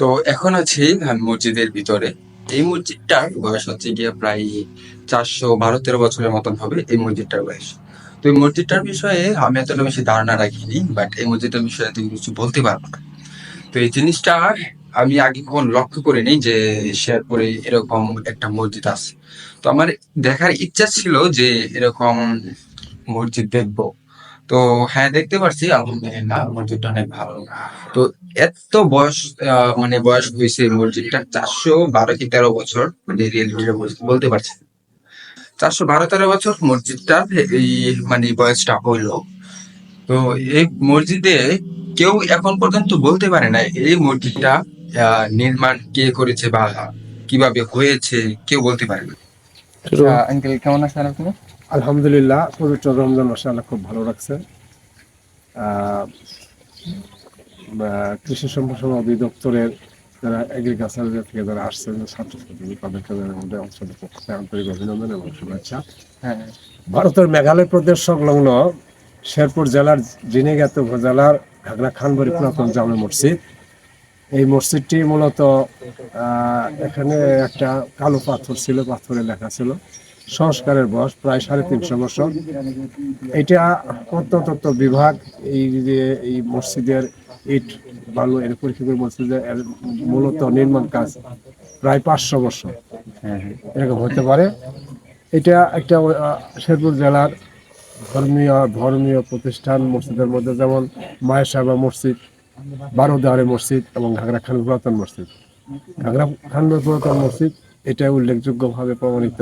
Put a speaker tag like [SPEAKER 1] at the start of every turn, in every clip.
[SPEAKER 1] তো এখন আছি আমি মসজিদের ভিতরে। এই মসজিদটার বয়স হচ্ছে গিয়ে প্রায় চারশো বারো তেরো বছরের মতন হবে এই মসজিদটার বয়স। তো এই মসজিদটার বিষয়ে আমি এতটা বেশি ধারণা রাখিনি বাট এই মসজিদটার বিষয়ে তুমি কিছু বলতে পারব না। তো এই জিনিসটা আমি আগে কখন লক্ষ্য করিনি যে শেরপুরে এরকম একটা মসজিদ আছে। তো আমার দেখার ইচ্ছা ছিল যে এরকম মসজিদ দেখব। তো হ্যাঁ দেখতে পারছি আলহামদুলিল্লাহ মসজিদটা অনেক ভালো। তো এত বয়স আহ, মানে বয়স হয়েছে মসজিদটা চারশো বারো কি তেরো বছর মানে রিয়েলিটিটা বলতে পারছি চারশো বারো তেরো বছর মসজিদটা এই মানে বয়সটা হইল। তো এই মসজিদে কেউ এখন পর্যন্ত বলতে পারে না এই মসজিদটা আহ, নির্মাণ কে করেছে বা কীভাবে হয়েছে কেউ বলতে পারে না আঙ্কেল কেমন আছেন আপনি?
[SPEAKER 2] আলহামদুলিল্লাহ পবিত্র রমজান মাসে আল্লাহ খুব ভালো রাখছে কৃষি সম্প্রসারণ অধিদপ্তরের যারা এগ্রিকালচার থেকে যারা আসছেন ছাত্রছাত্রী তাদেরকে আমাদের অঞ্চলের পক্ষ থেকে আন্তরিক অভিনন্দন এবং শুভেচ্ছা।
[SPEAKER 1] হ্যাঁ।
[SPEAKER 2] ভারতের মেঘালয় প্রদেশ সংলগ্ন শেরপুর জেলার জিনেগাত উপজেলার ঘাগরা খানবাড়ি পুরাতন জামে মসজিদ। এই মসজিদটি মূলত আহ, এখানে একটা কালো পাথর ছিল পাথরে লেখা ছিল। সংস্কারের বয়স প্রায় সাড়ে তিনশো বছর। এটা প্রত্নতত্ত্ব বিভাগ। এই যে এই মসজিদের ইট, বালু এর পরীক্ষা বলছে মূলত নির্মাণ কাজ প্রায় পাঁচশো বছর। এরকম হতে পারে। এটা একটা শেরপুর জেলার ধর্মীয় ধর্মীয় প্রতিষ্ঠান মসজিদের মধ্যে যেমন মায়ের সাহেবা মসজিদ, বারো দেওয়ারে মসজিদ এবং ঘাগরা খান পুরাতন মসজিদ। ঘাগরা খান পুরাতন মসজিদ, এটা উল্লেখযোগ্যভাবে প্রমাণিত।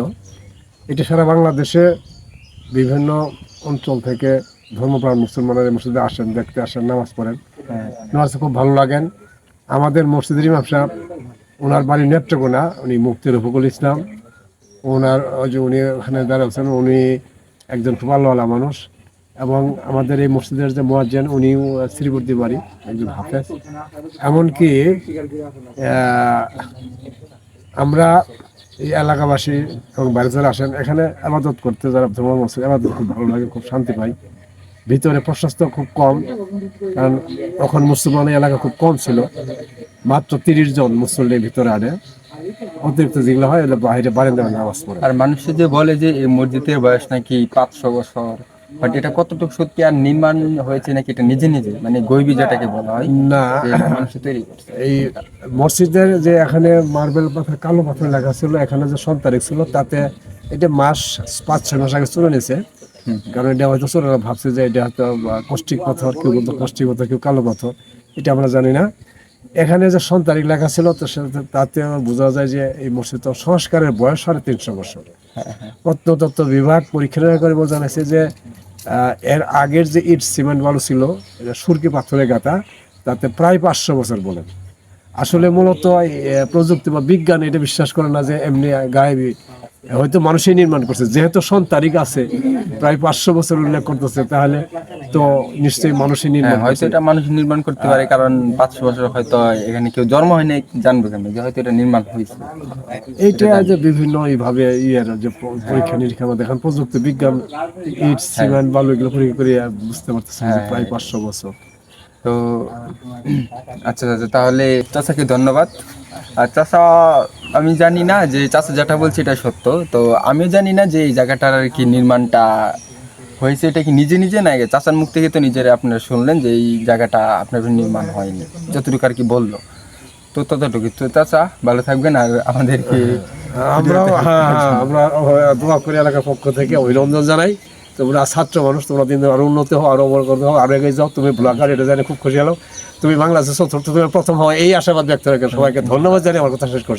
[SPEAKER 2] এটা সারা বাংলাদেশে বিভিন্ন অঞ্চল থেকে ধর্মপ্রাণ মুসলমানের এই মসজিদে আসেন দেখতে আসেন নামাজ পড়েন।
[SPEAKER 1] হ্যাঁ।
[SPEAKER 2] নামাজ খুব ভালো লাগেন। আমাদের মসজিদের ইমাম সাহেব ওনার বাড়ি নেত্রকোনা উনি মুক্তির রফিকুল ইসলাম। ওনার ওই যে উনি ওখানে দাঁড়াচ্ছেন উনি একজন খুব আল্লাহওয়ালা মানুষ। এবং আমাদের এই মসজিদের যে মোয়াজ্জেন উনি শ্রীবর্তী বাড়ি একজন হাফেজ। এমনকি আমরা এই এলাকাবাসী এবং বাইরে যারা আসেন, এখানে আবাদত করতে যারা ধর্ম আবাদত খুব ভালো লাগে, খুব শান্তি পাই। ভিতরে প্রশস্ত খুব কম, কারণ তখন মুসলমান এলাকা খুব কম ছিল। মাত্র তিরিশ জন মুসল্লির ভিতরে আনে। অতিরিক্ত যেগুলো হয় বাইরে বারান্দা নামাজ পড়ে।
[SPEAKER 1] আর মানুষ যে বলে যে এই মসজিদের বয়স নাকি পাঁচশো বছর বাট এটা কতটুকু সত্যি আর নির্মাণ হয়েছে নাকি এটা নিজে নিজে? মানে গৈবি যেটাকে বলা হয়
[SPEAKER 2] না।
[SPEAKER 1] মানুষ তৈরি করছে।
[SPEAKER 2] এই মসজিদের যে এখানে মার্বেল পাথর কালো পাথর লেখা ছিল এখানে যে সন্তারিক ছিল তাতে এটা মাস পাঁচ ছয় মাস আগে চলে নিয়েছে কারণ এটা হয়তো চোরেরা ভাবছে যে এটা হয়তো কষ্টিক পাথর কেউ বলতো কষ্টিক পাথর কেউ কালো পাথর এটা আমরা জানি না। এখানে যে সন্তারিক লেখা ছিল তো তাতে বোঝা যায় যে এই মসজিদ সংস্কারের বয়স সাড়ে তিনশো বছর। প্রত্নতত্ত্ব বিভাগ পরীক্ষা করে গেছে যে এর আগের যে ইট সিমেন্ট বালু ছিল, এটা সুরকি পাথরে গাঁথা, তাতে প্রায় পাঁচশো বছর বলেন। আসলে মূলত প্রযুক্তি বা বিজ্ঞান এটা বিশ্বাস করে না যে এমনি গায়ে হয়তো মানুষই নির্মাণ করছে। যেহেতু সন তারিখ আছে, প্রায় পাঁচশো বছর উল্লেখ করতেছে, তাহলে তো নিশ্চয়ই মানুষই
[SPEAKER 1] হ্যাঁ
[SPEAKER 2] নির্মাণ
[SPEAKER 1] হয়তো
[SPEAKER 2] করছে
[SPEAKER 1] এটা মানুষ নির্মাণ করতে পারে কারণ পাঁচশো বছর হয়তো এখানে কেউ জন্ম হয় নাই জানবে কেন যে হয়তো এটা নির্মাণ হয়েছে।
[SPEAKER 2] এইটা যে বিভিন্ন এইভাবে ইয়ের যে পরীক্ষা নিরীক্ষা আমাদের এখন প্রযুক্তি বিজ্ঞান ইট সিমেন্ট বালু এগুলো পরীক্ষা করে বুঝতে পারতেছে প্রায় পাঁচশো বছর।
[SPEAKER 1] তো আচ্ছা আচ্ছা তাহলে চাচাকে ধন্যবাদ। আর চাচা আমি জানি না যে চাচা যেটা বলছে এটা সত্য তো আমিও জানি না যে এই জায়গাটার আর কি নির্মাণটা হয়েছে এটা কি নিজে নিজে না চাচার মুখ থেকে তো নিজের আপনারা শুনলেন যে এই জায়গাটা আপনার নির্মাণ হয়নি। যতটুকু আর কি বলল। তো ততটুকু তো চাচা ভালো থাকবেন আর আমাদেরকে
[SPEAKER 2] আমরা হ্যাঁ হ্যাঁ আমরা দোয়া করি এলাকার পক্ষ থেকে অভিনন্দন জানাই। তোমরা ছাত্র মানুষ তোমরা দিন দিন আরও উন্নতি হও আরও বড় করতে হও আরও এগিয়ে যাও। তুমি ব্লগার এটা জানি খুব খুশি হলো। তুমি বাংলাদেশের চতুর্থ তুমি প্রথম হও এই আশাবাদ ব্যক্ত রেখে সবাইকে ধন্যবাদ জানিয়ে আমার কথা শেষ করছি।